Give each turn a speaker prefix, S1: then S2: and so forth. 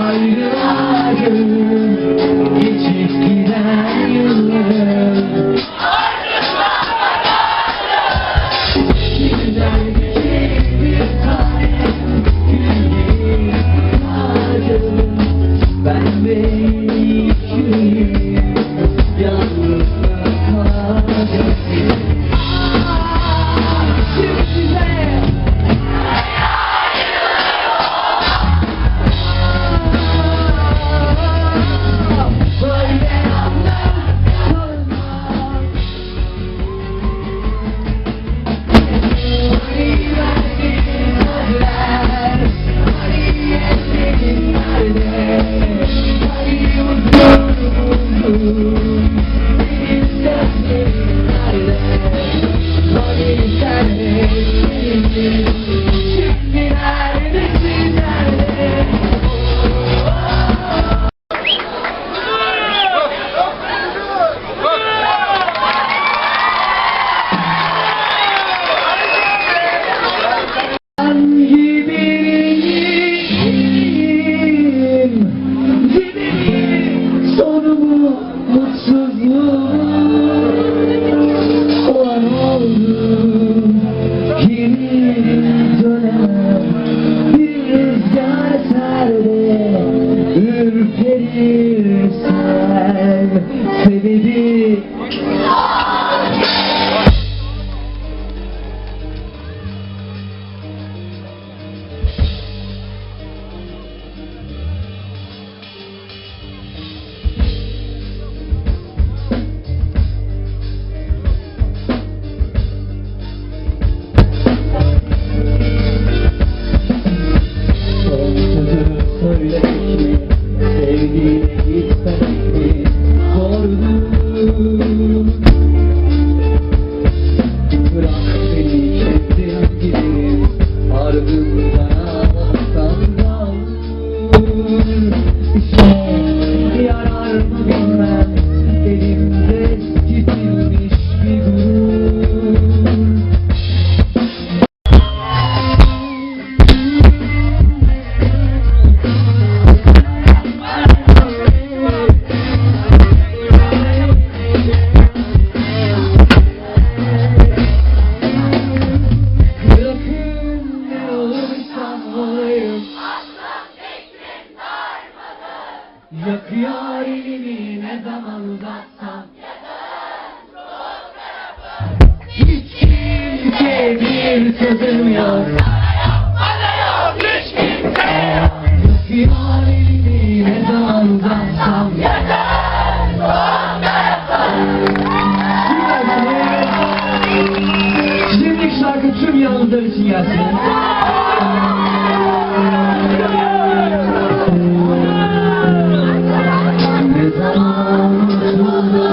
S1: Ai, olmalıyım Yakıyor elini ne zaman uzatsam. Hiç kimse bir sözüm yok. Bana yok hiç kimse yok Yakıyor elini ne zaman uzatsam. Yeter son Şimdi şarkı tüm yalnızlar için gelsin. Allah'ım